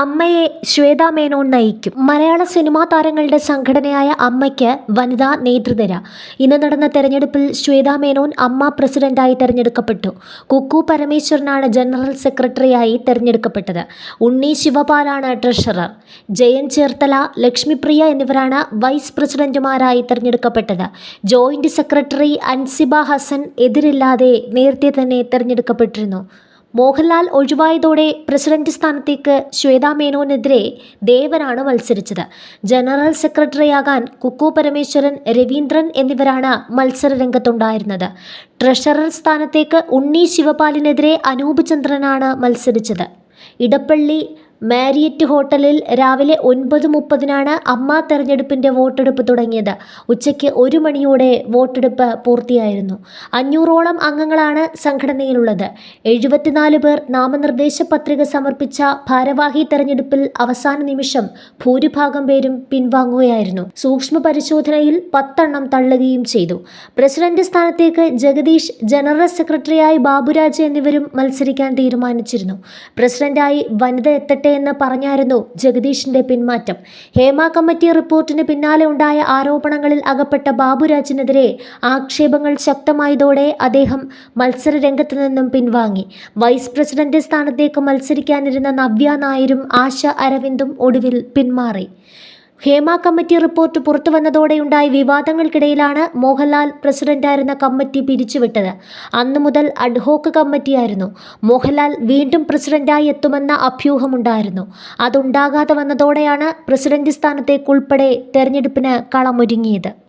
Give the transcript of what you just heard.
അമ്മയെ ശ്വേതാ മേനോൻ നയിക്കും. മലയാള സിനിമാ താരങ്ങളുടെ സംഘടനയായ അമ്മയ്ക്ക് വനിതാ നേതൃനിര. ഇന്ന് നടന്ന തെരഞ്ഞെടുപ്പിൽ ശ്വേതാ മേനോൻ അമ്മ പ്രസിഡന്റായി തെരഞ്ഞെടുക്കപ്പെട്ടു. കുക്കു പരമേശ്വരനാണ് ജനറൽ സെക്രട്ടറിയായി തെരഞ്ഞെടുക്കപ്പെട്ടത്. ഉണ്ണി ശിവപാലാണ് ട്രഷറർ. ജയൻ ചേർത്തല ലക്ഷ്മിപ്രിയ എന്നിവരാണ് വൈസ് പ്രസിഡന്റുമാരായി തെരഞ്ഞെടുക്കപ്പെട്ടത്. ജോയിന്റ് സെക്രട്ടറി അൻസിബ ഹസൻ എതിരില്ലാതെ നേരത്തെ തന്നെ തെരഞ്ഞെടുക്കപ്പെട്ടിരുന്നു. മോഹൻലാൽ ഒഴിവായതോടെ പ്രസിഡന്റ് സ്ഥാനത്തേക്ക് ശ്വേതാ മേനോനെതിരെ ദേവനാണ് മത്സരിച്ചത്. ജനറൽ സെക്രട്ടറിയാകാൻ കുക്കു പരമേശ്വരൻ രവീന്ദ്രൻ എന്നിവരാണ് മത്സര രംഗത്തുണ്ടായിരുന്നത് ട്രഷറർ സ്ഥാനത്തേക്ക് ഉണ്ണി ശിവപാലിനെതിരെ അനൂപ് ചന്ദ്രനാണ് മത്സരിച്ചത്. ഇടപ്പള്ളി മാരിയറ്റ് ഹോട്ടലിൽ രാവിലെ ഒൻപത് മുപ്പതിനാണ് അമ്മ തെരഞ്ഞെടുപ്പിന്റെ വോട്ടെടുപ്പ് തുടങ്ങിയത്. ഉച്ചയ്ക്ക് ഒരു മണിയോടെ വോട്ടെടുപ്പ് പൂർത്തിയായിരുന്നു. അഞ്ഞൂറോളം അംഗങ്ങളാണ് സംഘടനയിലുള്ളത്. എഴുപത്തിനാല് പേർ നാമനിർദ്ദേശ പത്രിക സമർപ്പിച്ച ഭാരവാഹി തെരഞ്ഞെടുപ്പിൽ അവസാന നിമിഷം ഭൂരിഭാഗം പേരും പിൻവാങ്ങുകയായിരുന്നു. സൂക്ഷ്മ പരിശോധനയിൽ പത്തെണ്ണം തള്ളുകയും ചെയ്തു. പ്രസിഡന്റ് സ്ഥാനത്തേക്ക് ജഗദീഷ് ജനറൽ സെക്രട്ടറിയായി ബാബുരാജ് എന്നിവരും മത്സരിക്കാൻ തീരുമാനിച്ചിരുന്നു. പ്രസിഡന്റായി വനിത എത്തട്ടെ എന്ന് പറഞ്ഞായിരുന്നു ജഗദീഷിന്റെ പിന്മാറ്റം. ഹേമ കമ്മിറ്റി റിപ്പോർട്ടിന് പിന്നാലെ ഉണ്ടായ ആരോപണങ്ങളിൽ അകപ്പെട്ട ബാബുരാജിനെതിരെ ആക്ഷേപങ്ങൾ ശക്തമായതോടെ അദ്ദേഹം മത്സര രംഗത്ത് നിന്നും പിൻവാങ്ങി. വൈസ് പ്രസിഡന്റ് സ്ഥാനത്തേക്ക് മത്സരിക്കാനിരുന്ന നവ്യ നായരും ആശ അരവിന്ദും ഒടുവിൽ പിന്മാറി. ഹേമ കമ്മിറ്റി റിപ്പോർട്ട് പുറത്തു വന്നതോടെയുണ്ടായ വിവാദങ്ങൾക്കിടയിലാണ് മോഹൻലാൽ പ്രസിഡന്റായിരുന്ന കമ്മിറ്റി പിരിച്ചുവിട്ടത്. അന്നു മുതൽ അഡ്ഹോക്ക് കമ്മിറ്റിയായിരുന്നു. മോഹൻലാൽ വീണ്ടും പ്രസിഡന്റായി എത്തുമെന്ന അഭ്യൂഹമുണ്ടായിരുന്നു. അതുണ്ടാകാതെ വന്നതോടെയാണ് പ്രസിഡന്റ് സ്ഥാനത്തേക്കുൾപ്പെടെ തെരഞ്ഞെടുപ്പിന് കളമൊരുങ്ങിയത്.